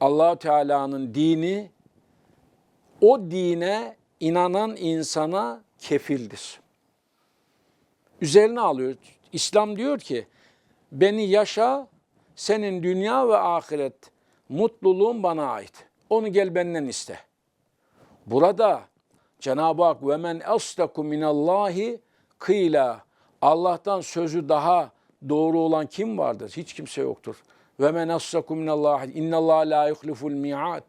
Allahu Teala'nın dini o dine inanan insana kefildir. Üzerine alıyor. İslam diyor ki beni yaşa senin dünya ve ahiret mutluluğun bana ait. Onu gel benden iste. Burada Cenab-ı Hak ve men asdaku minallahi kıyla Allah'tan sözü daha doğru olan kim vardır? Hiç kimse yoktur. Ve men asdaku minallahi innallaha la yuhliful mi'ad.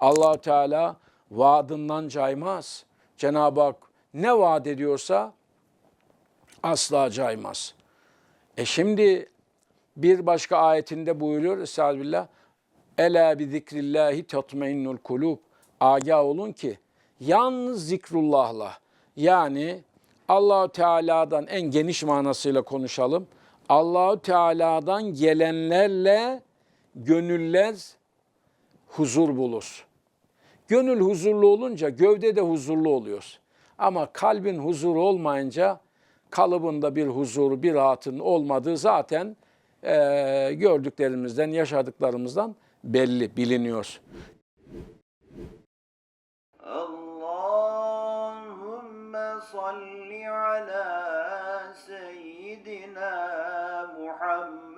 Allah Teala vaadından caymaz. Cenab-ı Hak ne vaat ediyorsa asla caymaz. E şimdi bir başka ayetinde buyuruyor Estağfirullah. Ela bi zikrillahi tatmainnul kulub. Agah olun ki yalnız zikrullahla yani Allahu Teala'dan en geniş manasıyla konuşalım. Allahu Teala'dan gelenlerle gönüller huzur bulur. Gönül huzurlu olunca gövde de huzurlu oluyor. Ama kalbin huzuru olmayınca kalıbında bir huzur, bir rahatın olmadığı zaten e, gördüklerimizden, yaşadıklarımızdan belli, biliniyor. Allahümme salli ala